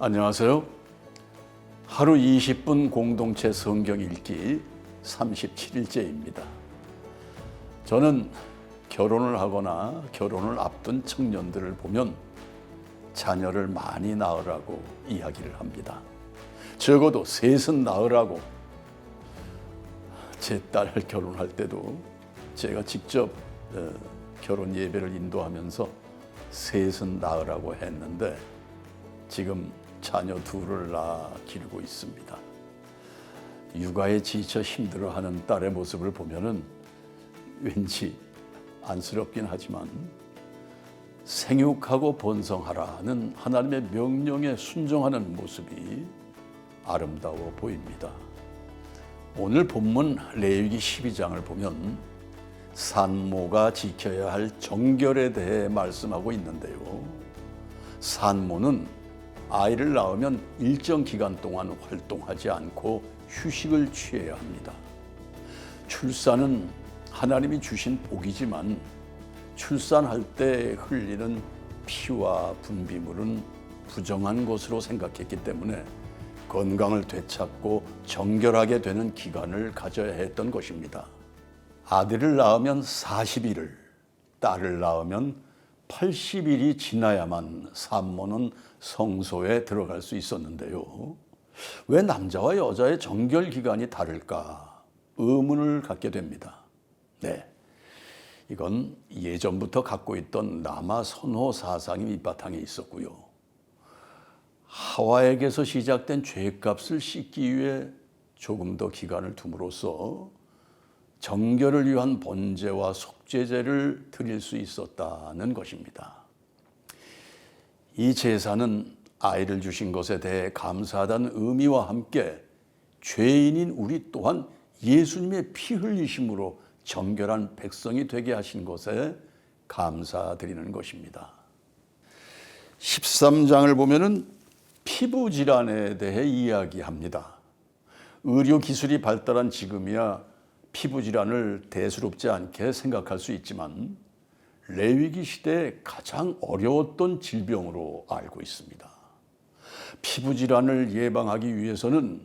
안녕하세요. 하루 20분 공동체 성경 읽기 37일째입니다. 저는 결혼을 하거나 결혼을 앞둔 청년들을 보면 자녀를 많이 낳으라고 이야기를 합니다. 적어도 셋은 낳으라고 제 딸 결혼할 때도 제가 직접 어, 결혼 예배를 인도하면서 셋은 낳으라고 했는데 지금 자녀 둘을 낳아 기르고 있습니다. 육아에 지쳐 힘들어하는 딸의 모습을 보면은 왠지 안쓰럽긴 하지만 생육하고 번성하라는 하나님의 명령에 순종하는 모습이 아름다워 보입니다. 오늘 본문 레위기 12장을 보면 산모가 지켜야 할 정결에 대해 말씀하고 있는데요. 산모는 아이를 낳으면 일정 기간 동안 활동하지 않고 휴식을 취해야 합니다. 출산은 하나님이 주신 복이지만 출산할 때 흘리는 피와 분비물은 부정한 것으로 생각했기 때문에 건강을 되찾고 정결하게 되는 기간을 가져야 했던 것입니다. 아들을 낳으면 40일을, 딸을 낳으면 80일이 지나야만 산모는 성소에 들어갈 수 있었는데요. 왜 남자와 여자의 정결 기간이 다를까 의문을 갖게 됩니다. 네. 이건 예전부터 갖고 있던 남아 선호 사상이 밑바탕에 있었고요. 하와에게서 시작된 죄값을 씻기 위해 조금 더 기간을 둠으로써 정결을 위한 번제와 속죄제를 드릴 수 있었다는 것입니다. 이 제사는 아이를 주신 것에 대해 감사하다는 의미와 함께 죄인인 우리 또한 예수님의 피 흘리심으로 정결한 백성이 되게 하신 것에 감사드리는 것입니다. 13장을 보면은 피부 질환에 대해 이야기합니다. 의료 기술이 발달한 지금이야 피부 질환을 대수롭지 않게 생각할 수 있지만 레위기 시대에 가장 어려웠던 질병으로 알고 있습니다. 피부 질환을 예방하기 위해서는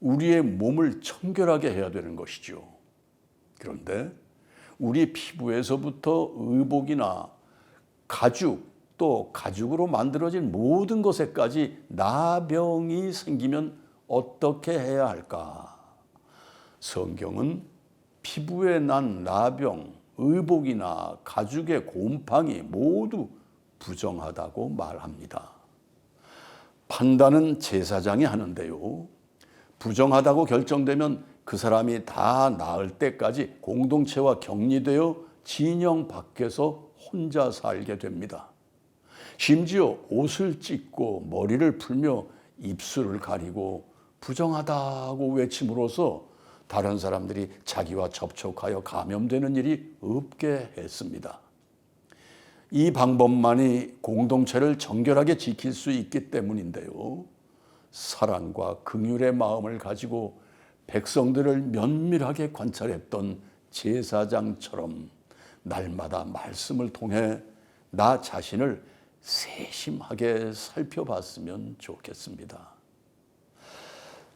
우리의 몸을 청결하게 해야 되는 것이죠. 그런데 우리 피부에서부터 의복이나 가죽 또 가죽으로 만들어진 모든 것에까지 나병이 생기면 어떻게 해야 할까? 성경은 피부에 난 나병, 의복이나 가죽의 곰팡이 모두 부정하다고 말합니다. 판단은 제사장이 하는데요. 부정하다고 결정되면 그 사람이 다 나을 때까지 공동체와 격리되어 진영 밖에서 혼자 살게 됩니다. 심지어 옷을 찢고 머리를 풀며 입술을 가리고 부정하다고 외침으로써 다른 사람들이 자기와 접촉하여 감염되는 일이 없게 했습니다. 이 방법만이 공동체를 정결하게 지킬 수 있기 때문인데요. 사랑과 긍휼의 마음을 가지고 백성들을 면밀하게 관찰했던 제사장처럼 날마다 말씀을 통해 나 자신을 세심하게 살펴봤으면 좋겠습니다.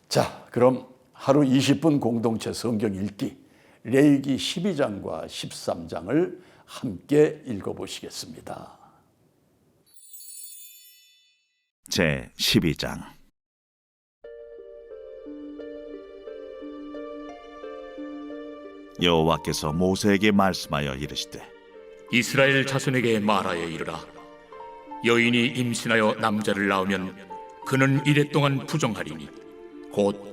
자, 그럼 하루 20분 공동체 성경 읽기 레위기 12장과 13장을 함께 읽어보시겠습니다. 제 12장 여호와께서 모세에게 말씀하여 이르시되 이스라엘 자손에게 말하여 이르라 여인이 임신하여 남자를 낳으면 그는 이래 동안 부정하리니 곧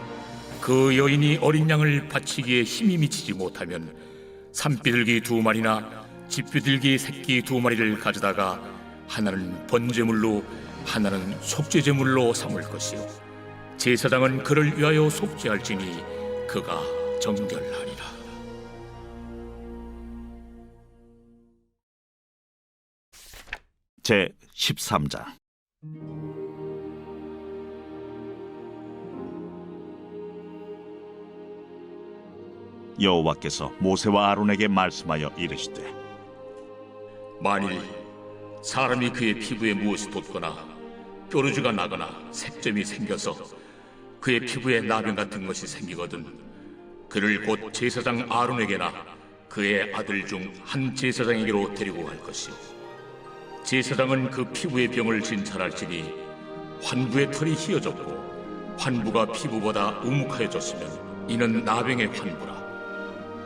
그 여인이 어린 양을 바치기에 힘이 미치지 못하면 산비둘기 두 마리나 집비둘기 새끼 두 마리를 가져다가 하나는 번제물로 하나는 속죄제물로 삼을 것이요. 제사장은 그를 위하여 속죄할지니 그가 정결하리라. 제 13장 여호와께서 모세와 아론에게 말씀하여 이르시되 만일 사람이 그의 피부에 무엇이 돋거나 뾰루지가 나거나 색점이 생겨서 그의 피부에 나병 같은 것이 생기거든 그를 곧 제사장 아론에게나 그의 아들 중 한 제사장에게로 데리고 갈 것이요. 제사장은 그 피부의 병을 진찰할지니 환부의 털이 휘어졌고 환부가 피부보다 우묵하여졌으면 이는 나병의 환부라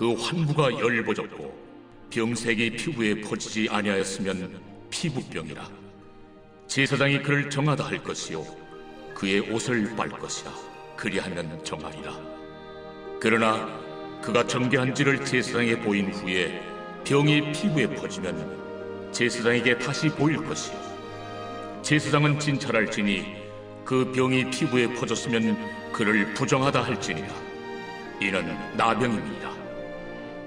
그 환부가 열버졌고 병색이 피부에 퍼지지 아니하였으면 피부병이라. 제사장이 그를 정하다 할 것이요. 그의 옷을 빨 것이라. 그리하면 정하리라. 그러나 그가 정결한지를 제사장에 보인 후에 병이 피부에 퍼지면 제사장에게 다시 보일 것이요. 제사장은 진찰할지니 그 병이 피부에 퍼졌으면 그를 부정하다 할지니라. 이는 나병입니다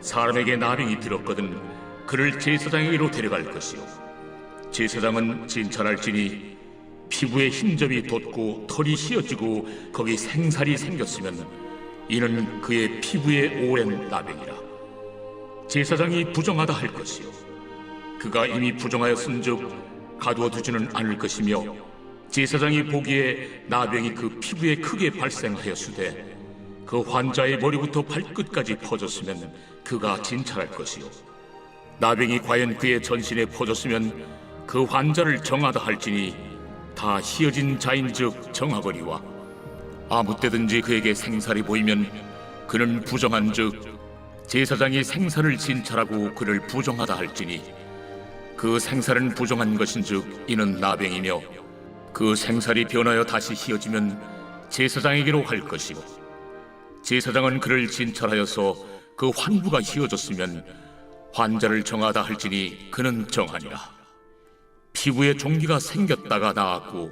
사람에게 나병이 들었거든 그를 제사장에게로 데려갈 것이요. 제사장은 진찰할지니 피부에 흰점이 돋고 털이 휘어지고 거기 생살이 생겼으면 이는 그의 피부에 오랜 나병이라. 제사장이 부정하다 할 것이요. 그가 이미 부정하였은즉 가두어 두지는 않을 것이며 제사장이 보기에 나병이 그 피부에 크게 발생하였으되 그 환자의 머리부터 발끝까지 퍼졌으면 그가 진찰할 것이요. 나병이 과연 그의 전신에 퍼졌으면 그 환자를 정하다 할지니 다 희어진 자인즉 정하거니와 아무 때든지 그에게 생살이 보이면 그는 부정한즉 제사장이 생살을 진찰하고 그를 부정하다 할지니 그 생살은 부정한 것인즉 이는 나병이며 그 생살이 변하여 다시 희어지면 제사장에게로 갈 것이고 제사장은 그를 진찰하여서 그 환부가 희어졌으면 환자를 정하다 할지니 그는 정하니라. 피부에 종기가 생겼다가 나았고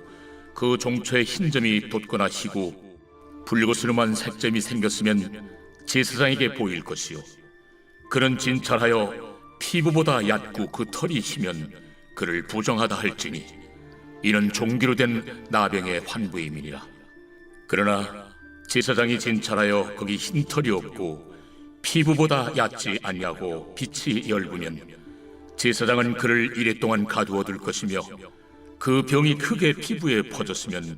그 종초에 흰 점이 돋거나 희고 붉으스름한 색점이 생겼으면 제사장에게 보일 것이요. 그는 진찰하여 피부보다 얕고 그 털이 희면 그를 부정하다 할지니 이는 종기로 된 나병의 환부임이니라. 그러나 제사장이 진찰하여 거기 흰 털이 없고 피부보다 얕지 아니하고 빛이 엷으면 제사장은 그를 이래 동안 가두어 둘 것이며 그 병이 크게 피부에 퍼졌으면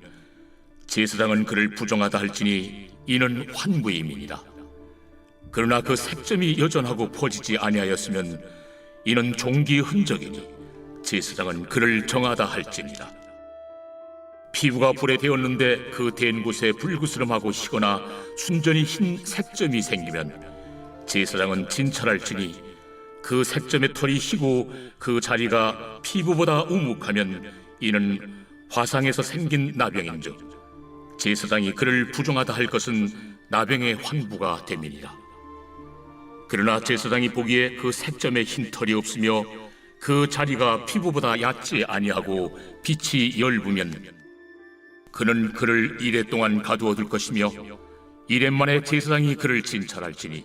제사장은 그를 부정하다 할지니 이는 환부임이니라. 그러나 그 색점이 여전하고 퍼지지 아니하였으면 이는 종기 흔적이니 제사장은 그를 정하다 할지니라 피부가 불에 데었는데 그댄 곳에 불구스름하고 희거나 순전히 흰 색점이 생기면 제사장은 진찰할지니 그 색점의 털이 희고 그 자리가 피부보다 우묵하면 이는 화상에서 생긴 나병인즉 제사장이 그를 부정하다 할 것은 나병의 환부가 됨이니라. 그러나 제사장이 보기에 그 색점에 흰 털이 없으며 그 자리가 피부보다 얕지 아니하고 빛이 엷으면 그는 그를 이래 동안 가두어 둘 것이며 이래 만에 제사장이 그를 진찰할지니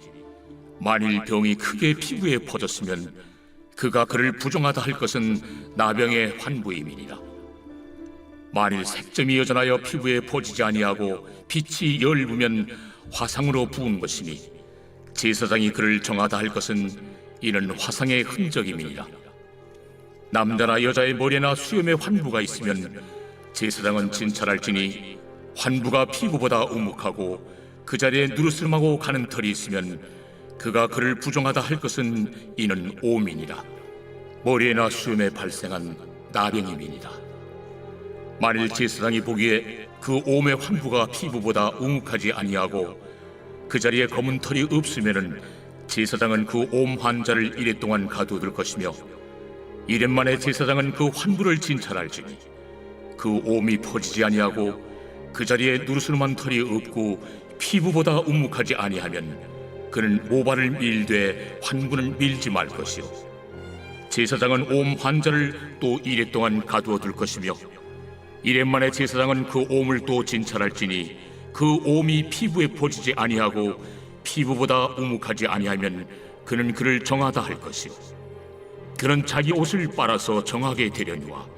만일 병이 크게 피부에 퍼졌으면 그가 그를 부정하다 할 것은 나병의 환부임이니라. 만일 색점이 여전하여 피부에 퍼지지 아니하고 빛이 엷으면 화상으로 부은 것이니 제사장이 그를 정하다 할 것은 이는 화상의 흔적임이니라. 남자나 여자의 머리나 수염에 환부가 있으면 제사장은 진찰할지니 환부가 피부보다 우묵하고 그 자리에 누르스름하고 가는 털이 있으면 그가 그를 부정하다 할 것은 이는 오민이라. 머리에나 수염에 발생한 나병임이니라. 만일 제사장이 보기에 그 오의 환부가 피부보다 우묵하지 아니하고 그 자리에 검은 털이 없으면은 제사장은 그 옴 환자를 이래 동안 가두어둘 것이며 이년 만에 제사장은 그 환부를 진찰할지니 그 옴이 퍼지지 아니하고 그 자리에 누르스름한 털이 없고 피부보다 우묵하지 아니하면 그는 모발을 밀되 환부는 밀지 말 것이요. 제사장은 옴 환자를 또 이래 동안 가두어 둘 것이며 이래 만에 제사장은 그 옴을 또 진찰할지니 그 옴이 피부에 퍼지지 아니하고 피부보다 우묵하지 아니하면 그는 그를 정하다 할 것이요. 그는 자기 옷을 빨아서 정하게 되려니와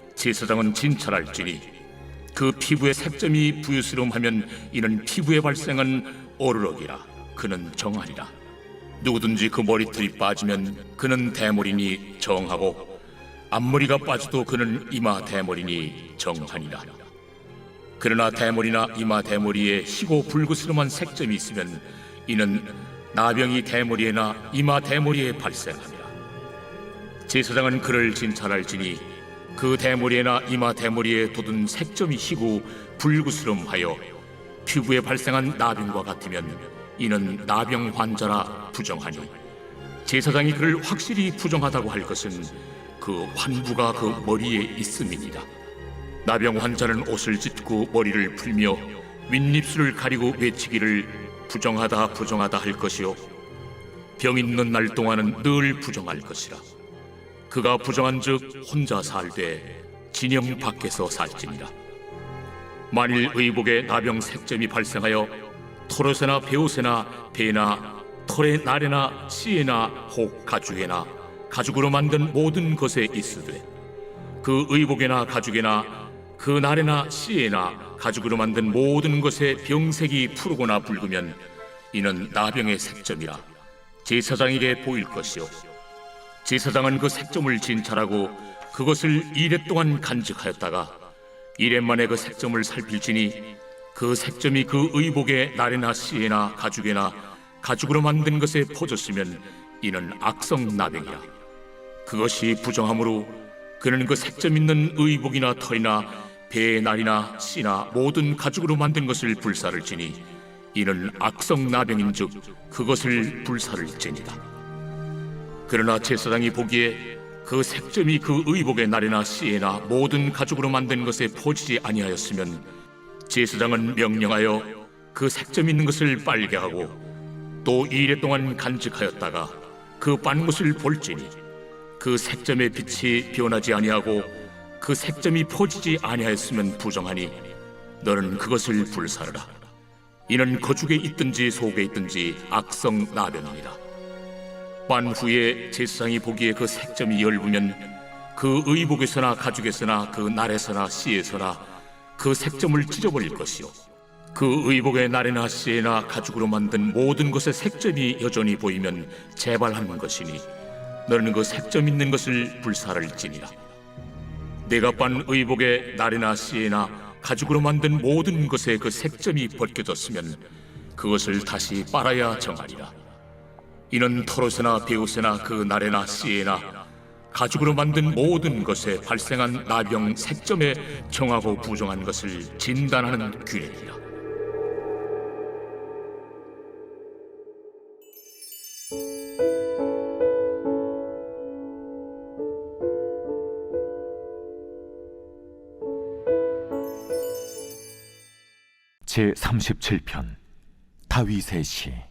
제사장은 진찰할지니 그 피부에 색점이 부유스름하면 이는 피부에 발생한 오르럭이라 그는 정하리라. 누구든지 그 머리털이 빠지면 그는 대머리니 정하고 앞머리가 빠져도 그는 이마 대머리니 정하니라. 그러나 대머리나 이마 대머리에 희고 불그스름한 색점이 있으면 이는 나병이 대머리에나 이마 대머리에 발생하니라. 제사장은 그를 진찰할지니 그 대머리에나 이마 대머리에 돋은 색점이 희고 불구스름하여 피부에 발생한 나병과 같으면 이는 나병 환자라 부정하니 제사장이 그를 확실히 부정하다고 할 것은 그 환부가 그 머리에 있음이니라. 나병 환자는 옷을 찢고 머리를 풀며 윗입술을 가리고 외치기를 부정하다 부정하다 할 것이요. 병 있는 날 동안은 늘 부정할 것이라 그가 부정한즉 혼자 살되 진영 밖에서 살지니라 만일 의복에 나병 색점이 발생하여 토롯에나 베옷에나 배나 털의 날에나 씨에나 혹 가죽에나 가죽으로 만든 모든 것에 있으되 그 의복에나 가죽에나 그 날에나 씨에나 가죽으로 만든 모든 것에 병색이 푸르거나 붉으면 이는 나병의 색점이라 제사장에게 보일 것이요 제사장은 그 색점을 진찰하고 그것을 이래 동안 간직하였다가 이래 만에 그 색점을 살필지니 그 색점이 그 의복의 날에나 씨에나 가죽에나 가죽으로 만든 것에 퍼졌으면 이는 악성 나병이야 그것이 부정함으로 그는 그 색점 있는 의복이나 털이나 배의 날이나 씨나 모든 가죽으로 만든 것을 불사를 지니 이는 악성 나병인즉 그것을 불사를 지니라 그러나 제사장이 보기에 그 색점이 그 의복의 날이나 씨에나 모든 가죽으로 만든 것에 포지지 아니하였으면 제사장은 명령하여 그 색점 있는 것을 빨게 하고 또 이래 동안 간직하였다가 그 빤 것을 볼지니 그 색점의 빛이 변하지 아니하고 그 색점이 포지지 아니하였으면 부정하니 너는 그것을 불사르라. 이는 거죽에 있든지 속에 있든지 악성 나병이니라 빤 후에 제사장이 보기에 그 색점이 엷으면 그 의복에서나 가죽에서나 그 날에서나 씨에서나 그 색점을 찢어버릴 것이요. 그 의복의 날에나 씨에나 가죽으로 만든 모든 것의 색점이 여전히 보이면 재발하는 것이니 너는 그 색점 있는 것을 불사를지니라. 내가 빤 의복의 날에나 씨에나 가죽으로 만든 모든 것에 그 색점이 벗겨졌으면 그것을 다시 빨아야 정하리라 이는 털옷에나 베옷에나 그 날에나 씨에나 가죽으로 만든 모든 것에 발생한 나병 색점에 정하고 부정한 것을 진단하는 규례니라. 제 37편 다윗의 시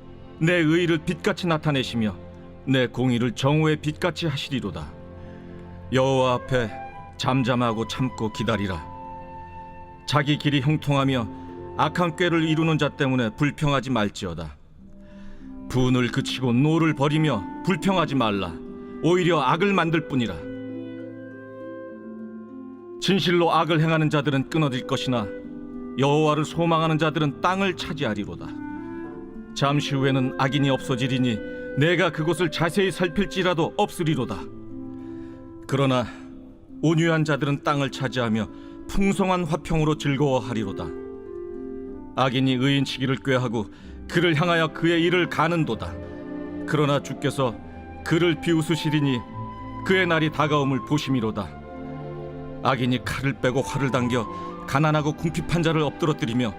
내 의를 빛같이 나타내시며 내 공의를 정오의 빛같이 하시리로다. 여호와 앞에 잠잠하고 참고 기다리라. 자기 길이 형통하며 악한 꾀를 이루는 자 때문에 불평하지 말지어다. 분을 그치고 노를 버리며 불평하지 말라. 오히려 악을 만들 뿐이라. 진실로 악을 행하는 자들은 끊어질 것이나 여호와를 소망하는 자들은 땅을 차지하리로다. 잠시 후에는 악인이 없어지리니 내가 그곳을 자세히 살필지라도 없으리로다. 그러나 온유한 자들은 땅을 차지하며 풍성한 화평으로 즐거워하리로다. 악인이 의인치기를 꾀하고 그를 향하여 그의 일을 가는도다. 그러나 주께서 그를 비웃으시리니 그의 날이 다가옴을 보심이로다. 악인이 칼을 빼고 활을 당겨 가난하고 궁핍한 자를 엎드러뜨리며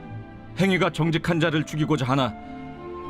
행위가 정직한 자를 죽이고자 하나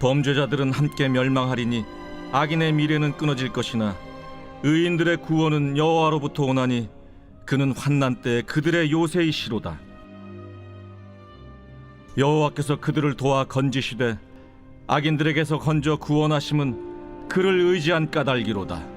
범죄자들은 함께 멸망하리니 악인의 미래는 끊어질 것이나 의인들의 구원은 여호와로부터 오나니 그는 환난 때 그들의 요새이시로다. 여호와께서 그들을 도와 건지시되 악인들에게서 건져 구원하심은 그를 의지한 까닭이로다.